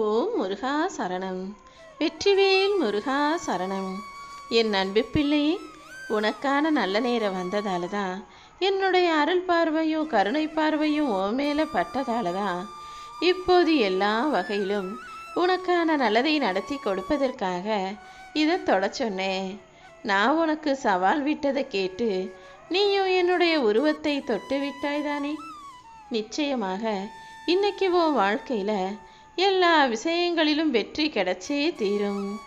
ஓம் முருகா சரணம். வெற்றிவேல் முருகா சரணம். என் அன்பு பிள்ளையே உனக்கான நல்ல நேரம் வந்ததால தான் என்னுடைய அருள் பார்வையும் கருணை பார்வையும் ஓ மேலே பட்டதால தான் இப்போது எல்லா வகையிலும் உனக்கான நல்லதை நடத்தி கொடுப்பதற்காக இதை தொட சொன்னேன். நான் உனக்கு சவால் விட்டதை கேட்டு நீயும் என்னுடைய உருவத்தை தொட்டு விட்டாய் தானே? நிச்சயமாக இன்னைக்கு உன் வாழ்க்கையில் எல்லா விஷயங்களிலும் வெற்றி கிடைச்சே தீரும்.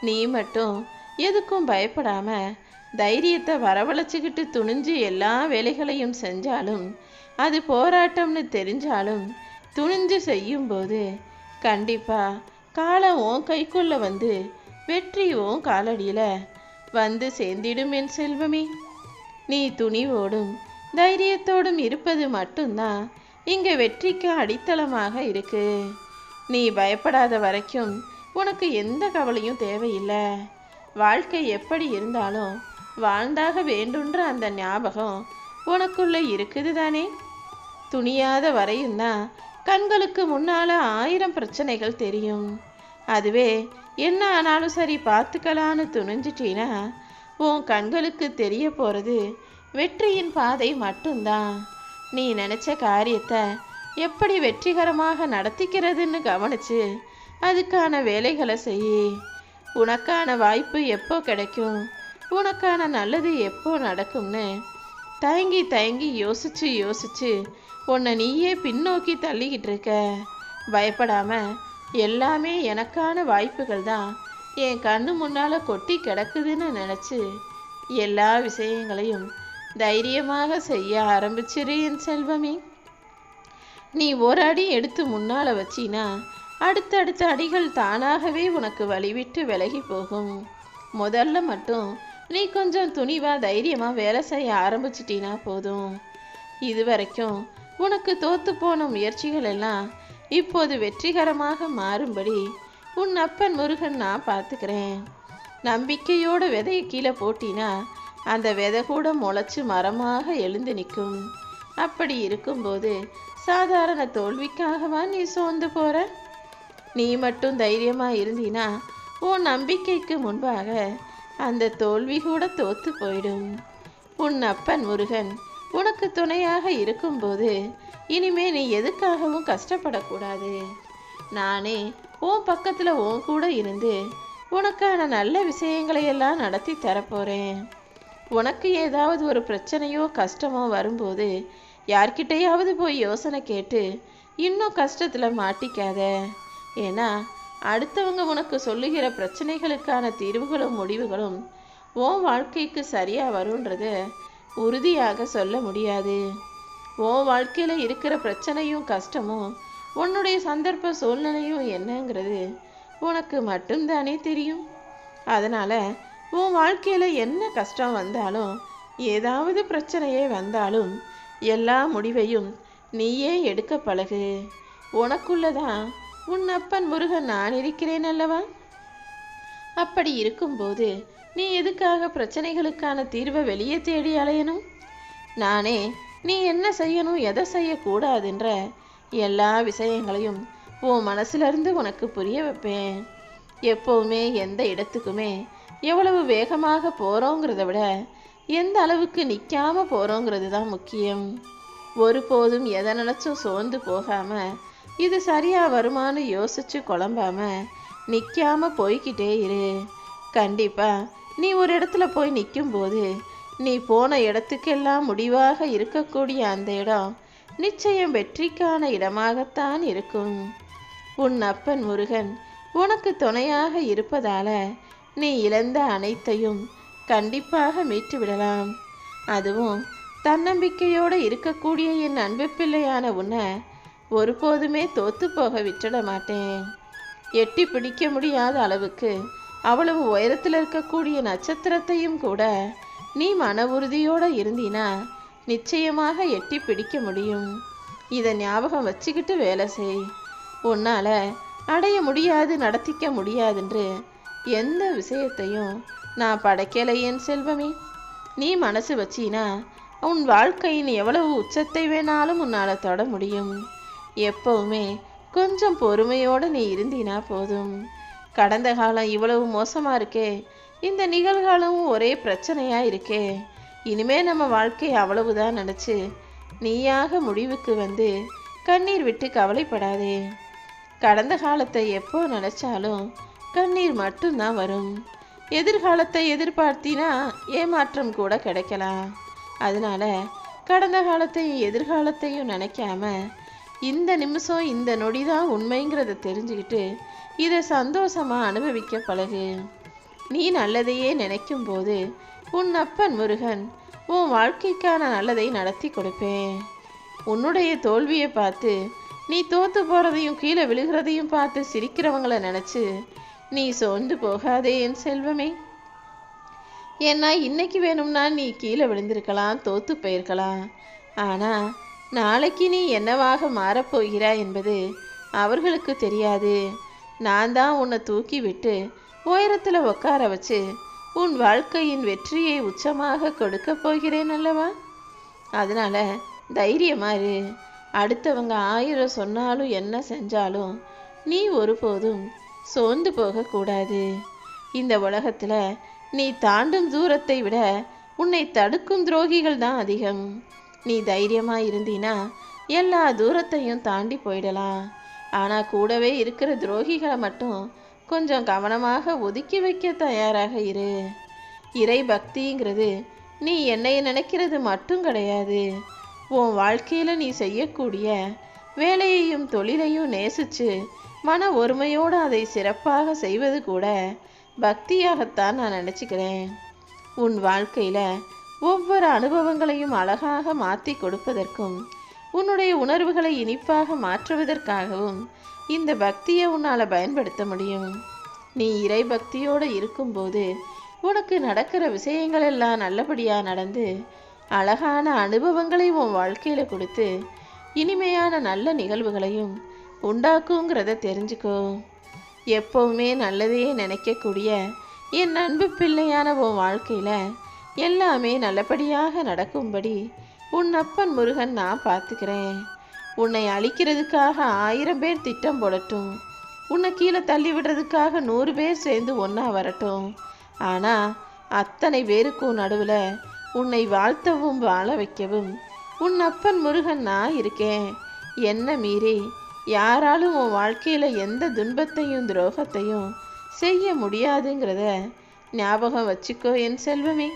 நீ மட்டும் எதுக்கும் பயப்படாம தைரியத்தை வரவழைச்சிக்கிட்டு துணிஞ்சு எல்லா வேலைகளையும் செஞ்சாலும் அது போராட்டம்னு தெரிஞ்சாலும் துணிஞ்சு செய்யும்போது கண்டிப்பாக காலம் உன் கைக்குள்ளே வந்து வெற்றி உன் காலடியில் வந்து சேர்ந்திடும் என் செல்வமே. நீ துணிவோடும் தைரியத்தோடும் இருப்பது மட்டும்தான் இங்கே வெற்றிக்கு அடித்தளமாக இருக்குது நீ பயப்படாத வரைக்கும் உனக்கு எந்த கவலையும் தேவையில்லை. வாழ்க்கை எப்படி இருந்தாலும் வாழ்ந்தாக வேண்டுன்ற அந்த ஞாபகம் உனக்குள்ளே இருக்குது தானே? துணியாத வரையும் தான் கண்களுக்கு முன்னால் ஆயிரம் பிரச்சனைகள் தெரியும். அதுவே என்ன ஆனாலும் சரி பார்த்துக்கலான்னு துணிஞ்சிட்டீன்னா உன் கண்களுக்கு தெரிய போகிறது வெற்றியின் பாதை மட்டும்தான். நீ நினச்ச காரியத்தை எப்படி வெற்றிகரமாக நடத்திக்கிறதுன்னு கவனிச்சு அதுக்கான வேலைகளை செய் உனக்கான வாய்ப்பு எப்போ கிடைக்கும்? உனக்கான நல்லது எப்போ நடக்கும்னு தயங்கி தயங்கி யோசிச்சு யோசிச்சு உன்னை நீயே பின்னோக்கி தள்ளிக்கிட்டு இருக்க. பயப்படாம எல்லாமே எனக்கான வாய்ப்புகள் தான். என் கண்ணு முன்னால் கொட்டி கிடக்குதுன்னு நினச்சி எல்லா விஷயங்களையும் தைரியமாக செய்ய ஆரம்பிச்சிரு என் செல்வமே. நீ ஒரு அடி எடுத்து முன்னால் வச்சினா அடுத்தடுத்த அடிகள் தானாகவே உனக்கு வழிவிட்டு விலகி போகும். முதல்ல மட்டும் நீ கொஞ்சம் துணிவா தைரியமா வேலை செய்ய ஆரம்பிச்சிட்டினா போதும். இது வரைக்கும் உனக்கு தோத்து போன முயற்சிகள் எல்லாம் இப்போது வெற்றிகரமாக மாறும்படி உன் அப்பன் முருகன் நான் பார்த்துக்கிறேன். நம்பிக்கையோட விதையை கீழே போட்டினா அந்த விதை கூட முளைச்சு மரமாக எழுந்து நிற்கும். அப்படி இருக்கும்போது சாதாரண தோல்விக்காகவா நீ சோர்ந்து போற? நீ மட்டும் தைரியமா இருந்தீனா உன் நம்பிக்கைக்கு முன்பாக அந்த தோல்வி கூட தோத்து போயிடும். உன் அப்பன் முருகன் உனக்கு துணையாக இருக்கும்போது இனிமே நீ எதுக்காகவும் கஷ்டப்படக்கூடாது. நானே உன் பக்கத்தில் உன் கூட இருந்து உனக்கான நல்ல விஷயங்களையெல்லாம் நடத்தி தரப்போகிறேன் உனக்கு ஏதாவது ஒரு பிரச்சனையோ கஷ்டமோ வரும்போது யார்கிட்டையாவது போய் யோசனை கேட்டு இன்னும் கஷ்டத்தில் மாட்டிக்காத. ஏன்னா அடுத்தவங்க உனக்கு சொல்லுகிற பிரச்சனைகளுக்கான தீர்வுகளும் முடிவுகளும் உன் வாழ்க்கைக்கு சரியாக வரும்ன்றத உறுதியாக சொல்ல முடியாது. உன் வாழ்க்கையில் இருக்கிற பிரச்சனையும் கஷ்டமும் உன்னுடைய சந்தர்ப்ப சூழ்நிலையும் என்னங்கிறது உனக்கு மட்டும்தானே தெரியும். அதனால் உன் வாழ்க்கையில் என்ன கஷ்டம் வந்தாலும் ஏதாவது பிரச்சனையே வந்தாலும் எல்லா முடிவையும் நீயே எடுக்க பழகு. உனக்குள்ளதான் உன் அப்பன் முருகன் நான் இருக்கிறேன் அல்லவா? அப்படி இருக்கும்போது நீ எதுக்காக பிரச்சனைகளுக்கான தீர்வை வெளியே தேடி அலையணும்? நானே நீ என்ன செய்யணும் எதை செய்யக்கூடாதுன்ற எல்லா விஷயங்களையும் உன் மனசுலேருந்து உனக்கு புரிய வைப்பேன். எப்போவுமே எந்த இடத்துக்குமே எவ்வளவு வேகமாக போகிறோங்கிறத விட எந்த அளவுக்கு நிற்காம போகிறோங்கிறது தான் முக்கியம். ஒருபோதும் எதை நினச்சும் சோர்ந்து போகாமல் இது சரியாக வருமானு யோசிச்சு குழம்பாம நிற்காம போய்கிட்டே இரு. கண்டிப்பாக நீ ஒரு இடத்துல போய் நிற்கும்போது நீ போன இடத்துக்கெல்லாம் முடிவாக இருக்கக்கூடிய அந்த இடம் நிச்சயம் வெற்றிக்கான இடமாகத்தான் இருக்கும். உன் அப்பன் முருகன் உனக்கு துணையாக இருப்பதால நீ இழந்த அனைத்தையும் கண்டிப்பாக மீட்டு விடலாம் அதுவும் தன்னம்பிக்கையோடு இருக்கக்கூடிய என் அன்பு பிள்ளையான உன்னை ஒருபோதுமே தோத்து போக விட்டுட மாட்டேன் எட்டி பிடிக்க முடியாத அளவுக்கு அவ்வளவு உயரத்தில் இருக்கக்கூடிய நட்சத்திரத்தையும் கூட நீ மன உறுதியோடு இருந்தினா நிச்சயமாக எட்டி பிடிக்க முடியும். இதை ஞாபகம் வச்சுக்கிட்டு வேலை செய். உன்னால் அடைய முடியாது நடத்திக்க முடியாதுன்று எந்த விஷயத்தையும் நான் படைக்கலை என் செல்வமே. நீ மனசு வச்சினா உன் வாழ்க்கையின் எவ்வளவு உச்சத்தை வேணாலும் உன்னால் தொட முடியும். எப்பவுமே கொஞ்சம் பொறுமையோடு நீ இருந்தினா போதும். கடந்த காலம் இவ்வளவு மோசமாக இருக்கே. இந்த நிகழ்காலமும் ஒரே பிரச்சனையாக இருக்கே. இனிமே நம்ம வாழ்க்கை அவ்வளவுதான் நினச்சி நீயாக முடிவுக்கு வந்து கண்ணீர் விட்டு கவலைப்படாதே. கடந்த காலத்தை எப்போ நினச்சாலும் கண்ணீர் மட்டும்தான் வரும். எதிர்காலத்தை எதிர்பார்த்தினா ஏமாற்றம் கூட கிடைக்கலாம் அதனால கடந்த காலத்தையும் எதிர்காலத்தையும் நினைக்காம இந்த நிமிஷம் இந்த நொடி தான் உண்மைங்கிறத தெரிஞ்சுக்கிட்டு இதை சந்தோஷமாக அனுபவிக்க பழகு. நீ நல்லதையே நினைக்கும் போது உன் அப்பன் முருகன் உன் வாழ்க்கைக்கான நல்லதை நடத்தி கொடுப்பேன். உன்னுடைய தோல்வியை பார்த்து நீ தோத்து போகிறதையும் கீழே விழுகிறதையும் பார்த்து சிரிக்கிறவங்கள நினச்சி நீ சோர்ந்து போகாதே என் செல்வமே. ஏன்னா இன்னைக்கு வேணும்னா நீ கீழே விழுந்திருக்கலாம் தோத்து போயிருக்கலாம். ஆனா நாளைக்கு நீ என்னவாக மாறப்போகிறாய் என்பது அவர்களுக்கு தெரியாது. நான் தான் உன்னை தூக்கி விட்டு உயரத்தில் உட்கார வச்சு உன் வாழ்க்கையின் வெற்றியை உச்சமாக கொடுக்க போகிறேன் அல்லவா? அதனால தைரியமாறு அடுத்தவங்க ஆயிரம் சொன்னாலும் என்ன செஞ்சாலும் நீ ஒருபோதும் சோர்ந்து போகக்கூடாது. இந்த உலகத்தில் நீ தாண்டும் தூரத்தை விட உன்னை தடுக்கும் துரோகிகள் தான் அதிகம். நீ தைரியமாக இருந்தீனா எல்லா தூரத்தையும் தாண்டி போயிடலாம். ஆனால் கூடவே இருக்கிற துரோகிகளை மட்டும் கொஞ்சம் கவனமாக ஒதுக்கி வைக்க தயாராக இரு. இறை பக்திங்கிறது நீ என்னை நினைக்கிறது மட்டும் கிடையாது. உன் வாழ்க்கையில் நீ செய்யக்கூடிய வேலையையும் தொழிலையும் நேசிச்சு மன ஒருமையோடு அதை சிறப்பாக செய்வது கூட பக்தியாகத்தான் நான் நினச்சிக்கிறேன். உன் வாழ்க்கையில் ஒவ்வொரு அனுபவங்களையும் அழகாக மாற்றி கொடுப்பதற்கும் உன்னுடைய உணர்வுகளை இனிப்பாக மாற்றுவதற்காகவும் இந்த பக்தியை உன்னால் பயன்படுத்த முடியும். நீ இறை பக்தியோடு இருக்கும்போது உனக்கு நடக்கிற விஷயங்கள் எல்லாம் நல்லபடியாக நடந்து அழகான அனுபவங்களை உன் வாழ்க்கையில் கொடுத்து இனிமையான நல்ல நிகழ்வுகளையும் உண்டாக்குங்கிறத தெரிஞ்சுக்கோ. எப்போவுமே நல்லதையே நினைக்கக்கூடிய என் அன்பு பிள்ளையான உன் வாழ்க்கையில் எல்லாமே நல்லபடியாக நடக்கும்படி உன் அப்பன் முருகன் நான் பார்த்துக்கிறேன். உன்னை அழிக்கிறதுக்காக ஆயிரம் பேர் திட்டம் போடட்டும். உன்னை கீழே தள்ளி விடுறதுக்காக நூறு பேர் சேர்ந்து ஒன்றா வரட்டும். ஆனால் அத்தனை பேருக்கும் நடுவில் உன்னை வாழ்த்தவும் வாழ வைக்கவும் உன் அப்பன் முருகன் நான் இருக்கேன். என்ன மீறி யாராலும் உன் வாழ்க்கையில் எந்த துன்பத்தையும் துரோகத்தையும் செய்ய முடியாதுங்கிறத ஞாபகம் வச்சுக்கோ என் செல்வமே.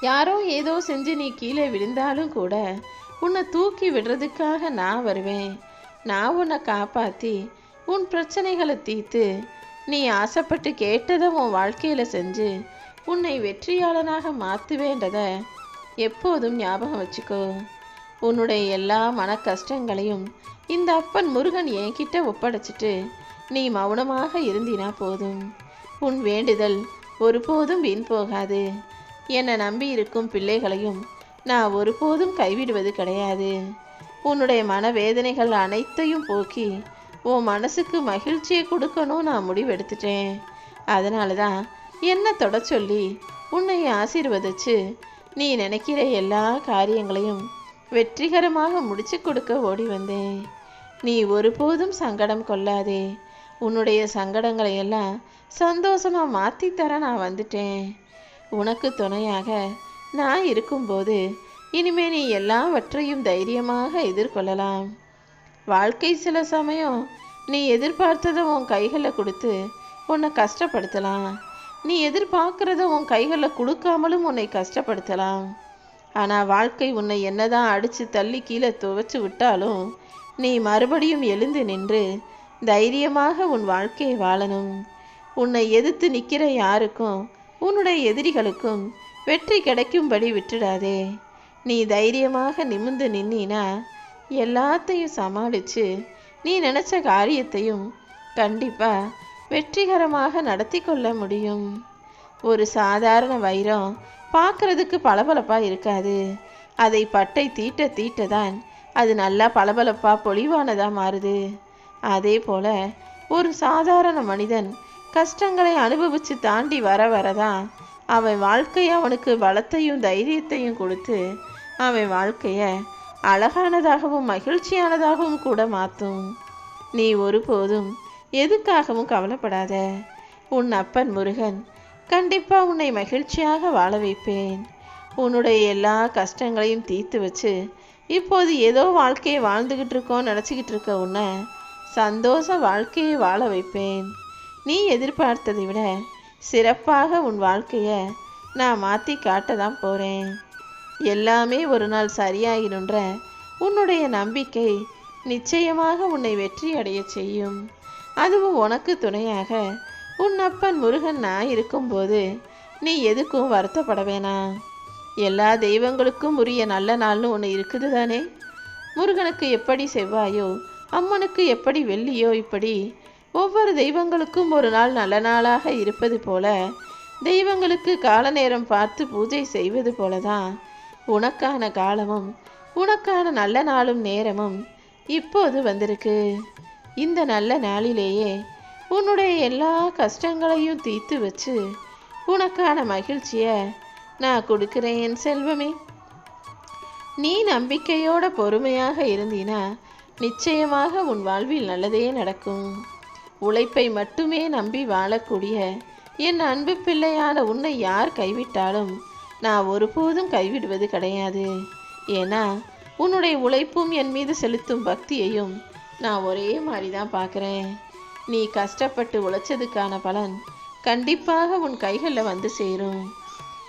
யாரோ ஏதோ செஞ்சு நீ கீழே விழுந்தாலும் கூட உன்னை தூக்கி விடுறதுக்காக நான் வருவேன். நான் உன்னை காப்பாற்றி உன் பிரச்சனைகளை தீர்த்து நீ ஆசைப்பட்டு கேட்டதை உன் வாழ்க்கையில் செஞ்சு உன்னை வெற்றியாளனாக மாற்றுவேன்றதை எப்போதும் ஞாபகம் வச்சுக்கோ. உன்னுடைய எல்லா மன கஷ்டங்களையும் இந்த அப்பன் முருகன் என்கிட்ட ஒப்படைச்சிட்டு நீ மௌனமாக இருந்தினா போதும். உன் வேண்டுதல் ஒருபோதும் வீண் போகாது. என்னை நம்பி இருக்கும் பிள்ளைகளையும் நான் ஒருபோதும் கைவிடுவது கிடையாது. உன்னுடைய மனவேதனைகள் அனைத்தையும் போக்கி உன் மனசுக்கு மகிழ்ச்சியை கொடுக்கணும் நான் முடிவெடுத்துட்டேன். அதனால தான் என்ன தொட சொல்லி உன்னை ஆசீர்வதிச்சு நீ நினைக்கிற எல்லா காரியங்களையும் வெற்றிகரமாக முடிச்சு கொடுக்க ஓடி வந்தேன். நீ ஒருபோதும் சங்கடம் கொள்ளாதே. உன்னுடைய சங்கடங்களை எல்லாம் சந்தோஷமா மாத்தி தர நான் வந்துட்டேன். உனக்கு துணையாக நான் இருக்கும்போது இனிமே நீ எல்லாவற்றையும் தைரியமாக எதிர்கொள்ளலாம். வாழ்க்கை சில சமயம் நீ எதிர்பார்த்ததை உன் கைகளில் கொடுத்து உன்னை கஷ்டப்படுத்தலாம். நீ எதிர்பார்க்குறத உன் கைகளில் கொடுக்காமலும் உன்னை கஷ்டப்படுத்தலாம். ஆனால் வாழ்க்கை உன்னை என்னதான் அடித்து தள்ளி கீழே துவைச்சு விட்டாலும் நீ மறுபடியும் எழுந்து நின்று தைரியமாக உன் வாழ்க்கையை வாழணும். உன்னை எதிர்த்து நிற்கிற யாருக்கும் உன்னுடைய எதிரிகளுக்கும் வெற்றி கிடைக்கும்படி விட்டுடாதே. நீ தைரியமாக நிமிர்ந்து நின்னா எல்லாத்தையும் சமாளித்து நீ நினச்ச காரியத்தையும் கண்டிப்பாக வெற்றிகரமாக நடத்தி கொள்ள முடியும். ஒரு சாதாரண வைரம் பார்க்கறதுக்கு பளபளப்பாக இருக்காது. அதை பட்டை தீட்ட தீட்ட தான் அது நல்லா பளபளப்பாக பொலிவானதாக மாறுது. அதே போல் ஒரு சாதாரண மனிதன் கஷ்டங்களை அனுபவித்து தாண்டி வர வரதான் அவன் வாழ்க்கை அவனுக்கு பலத்தையும் தைரியத்தையும் கொடுத்து அவன் வாழ்க்கையை அழகானதாகவும் மகிழ்ச்சியானதாகவும் கூட மாற்றும் நீ ஒருபோதும் எதுக்காகவும் கவலைப்படாத. உன் அப்பன் முருகன் கண்டிப்பாக உன்னை மகிழ்ச்சியாக வாழ வைப்பேன். உன்னுடைய எல்லா கஷ்டங்களையும் தீர்த்து வச்சு இப்போது ஏதோ வாழ்க்கையை வாழ்ந்துக்கிட்டு இருக்கோம் நினச்சிக்கிட்டு இருக்க உன்னை சந்தோஷ வாழ்க்கையை வாழ வைப்பேன். நீ எதிர்பார்த்ததை விட சிறப்பாக உன் வாழ்க்கையை நான் மாற்றி காட்ட தான் போகிறேன் எல்லாமே ஒரு நாள் சரியாகிடுன்ற உன்னுடைய நம்பிக்கை நிச்சயமாக உன்னை வெற்றி அடைய செய்யும். அதுவும் உனக்கு துணையாக உன் அப்பன் முருகன் நான் இருக்கும்போது நீ எதுக்கும் வருத்தப்பட வேணாம். எல்லா தெய்வங்களுக்கும் உரிய நல்ல நாள்னு ஒன்று இருக்குது தானே? முருகனுக்கு எப்படி செவ்வாயோ அம்மனுக்கு எப்படி வெள்ளியோ இப்படி ஒவ்வொரு தெய்வங்களுக்கும் ஒரு நாள் நல்ல நாளாக இருப்பது போல தெய்வங்களுக்கு கால நேரம் பார்த்து பூஜை செய்வது போலதான் உனக்கான காலமும் உனக்கான நல்ல நாளும் நேரமும் இப்போது வந்திருக்கு. இந்த நல்ல நாளிலேயே உன்னுடைய எல்லா கஷ்டங்களையும் தீர்த்து வச்சு உனக்கான மகிழ்ச்சியை நான் கொடுக்கிறேன் என் செல்வமே. நீ நம்பிக்கையோட பொறுமையாக இருந்தீனா நிச்சயமாக உன் வாழ்வில் நல்லதே நடக்கும். உழைப்பை மட்டுமே நம்பி வாழக்கூடிய என் அன்பு பிள்ளையான உன்னை யார் கைவிட்டாலும் நான் ஒருபோதும் கைவிடுவது கிடையாது. ஏன்னா உன்னுடைய உழைப்பும் என் மீது செலுத்தும் பக்தியையும் நான் ஒரே மாதிரி தான் பார்க்குறேன். நீ கஷ்டப்பட்டு உழைச்சதுக்கான பலன் கண்டிப்பாக உன் கைகளில் வந்து சேரும்.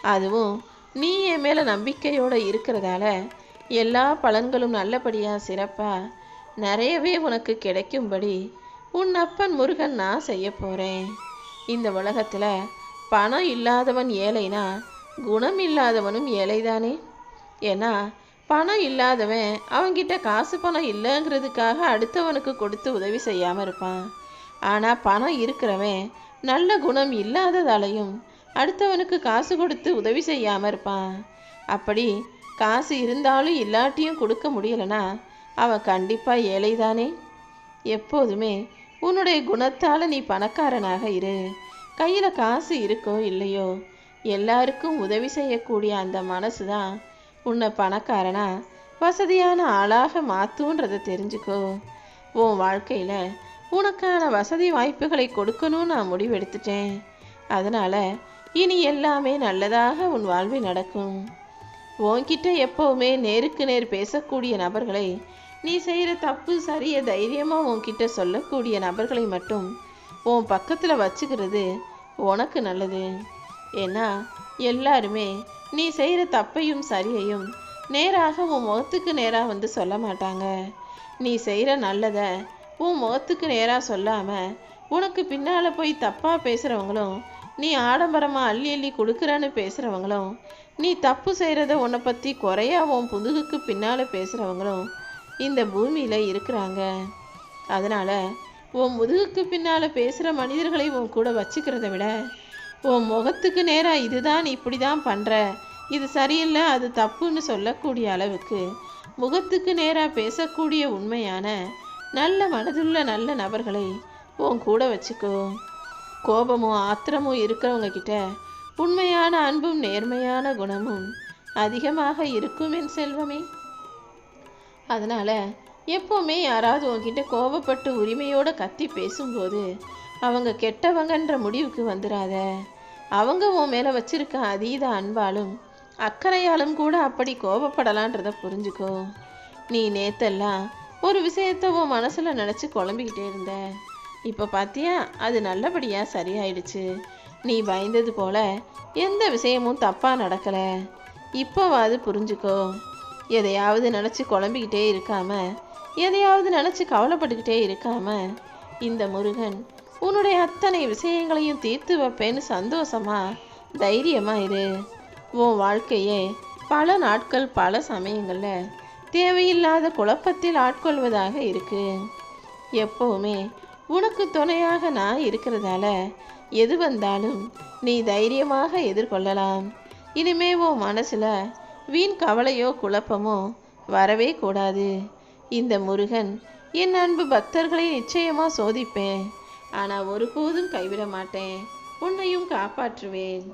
அதுவும் நீ என் மேலே நம்பிக்கையோடு இருக்கிறதால எல்லா பலன்களும் நல்லபடியாக சிறப்பாக நிறையவே உனக்கு கிடைக்கும்படி உன் அப்பன் முருகன் நான் செய்ய போகிறேன் இந்த உலகத்தில் பணம் இல்லாதவன் ஏழைனா குணம் இல்லாதவனும் ஏழைதானே? ஏன்னா பணம் இல்லாதவன் அவன்கிட்ட காசு பணம் இல்லைங்கிறதுக்காக அடுத்தவனுக்கு கொடுத்து உதவி செய்யாமல் இருப்பான். ஆனால் பணம் இருக்கிறவன் நல்ல குணம் இல்லாததாலையும் அடுத்தவனுக்கு காசு கொடுத்து உதவி செய்யாமல் இருப்பான். அப்படி காசு இருந்தாலும் இல்லாட்டியும் கொடுக்க முடியலனா அவன் கண்டிப்பாக ஏழைதானே? எப்போதுமே உன்னுடைய குணத்தால் நீ பணக்காரனாக இரு. கையில் காசு இருக்கோ இல்லையோ எல்லாருக்கும் உதவி செய்யக்கூடிய அந்த மனசு தான் உன்னை பணக்காரனா வசதியான ஆளாக மாற்றுன்றதை தெரிஞ்சுக்கோ. உன் வாழ்க்கையில் உனக்கான வசதி வாய்ப்புகளை கொடுக்கணும்னு நான் முடிவெடுத்துட்டேன். அதனால் இனி எல்லாமே நல்லதாக உன் வாழ்வில் நடக்கும். உன்கிட்ட எப்போவுமே நேருக்கு நேர் பேசக்கூடிய நபர்களை நீ செய்கிற தப்பு சரிய தைரியமாக உன்கிட்ட சொல்லக்கூடிய நபர்களை மட்டும் உன் பக்கத்தில் வச்சுக்கிறது உனக்கு நல்லது. ஏன்னா எல்லாருமே நீ செய்கிற தப்பையும் சரியையும் நேராக உன் முகத்துக்கு நேராக வந்து சொல்ல மாட்டாங்க. நீ செய்கிற நல்லதை உன் முகத்துக்கு நேராக சொல்லாமல் உனக்கு பின்னால் போய் தப்பாக பேசுகிறவங்களும் நீ ஆடம்பரமாக அள்ளி அள்ளி கொடுக்குறன்னு பேசுகிறவங்களும் நீ தப்பு செய்கிறத உன்னை பற்றி குறையா உன் புதுகுக்கு பின்னால் பேசுகிறவங்களும் இந்த பூமியில் இருக்கிறாங்க. அதனால் உன் முதுகுக்கு பின்னால் பேசுகிற மனிதர்களை உன் கூட வச்சுக்கிறத விட உன் முகத்துக்கு நேராக இதுதான் இப்படி தான் பண்ணுற இது சரியில்லை அது தப்புன்னு சொல்லக்கூடிய அளவுக்கு முகத்துக்கு நேராக பேசக்கூடிய உண்மையான நல்ல மனதுள்ள நல்ல நபர்களை உன் கூட வச்சுக்கோ. கோபமும் ஆத்திரமும் இருக்கிறவங்க கிட்ட உண்மையான அன்பும் நேர்மையான குணமும் அதிகமாக இருக்கும் என் செல்வமே. அதனால் எப்போவுமே யாராவது உங்ககிட்ட கோபப்பட்டு உரிமையோடு கத்தி பேசும்போது அவங்க கெட்டவங்கன்ற முடிவுக்கு வந்துடாத அவங்க உன் மேலே வச்சிருக்க அதீத அன்பாலும் அக்கறையாலும் கூட அப்படி கோபப்படலான்றத புரிஞ்சுக்கோ. நீ நேத்தெல்லாம் ஒரு விஷயத்த உன் மனசில் நினச்சி குழம்பிக்கிட்டே இருந்த. இப்போ பார்த்தியா அது நல்லபடியாக சரியாயிடுச்சு. நீ பயந்தது போல எந்த விஷயமும் தப்பாக நடக்கலை. இப்போவாது புரிஞ்சுக்கோ எதையாவது நினச்சி குழம்பிக்கிட்டே இருக்காம எதையாவது நினச்சி கவலைப்பட்டுக்கிட்டே இருக்காம இந்த முருகன் உன்னுடைய அத்தனை விஷயங்களையும் தீர்த்து வைப்பேன்னு சந்தோஷமா தைரியமாக இரு. உன் வாழ்க்கையே பல நாட்கள் பல சமயங்களில் தேவையில்லாத குழப்பத்தில் ஆட்கொள்வதாக இருக்கு. எப்போவுமே உனக்கு துணையாக நான் இருக்கிறதால எது வந்தாலும் நீ தைரியமாக எதிர்கொள்ளலாம். இனிமே உன் மனசில் வீண் கவலையோ குழப்பமோ வரவே கூடாது. இந்த முருகன் என் அன்பு பக்தர்களை நிச்சயமாக சோதிப்பேன். ஆனால் ஒருபோதும் கைவிட மாட்டேன். உன்னையும் காப்பாற்றுவேன்.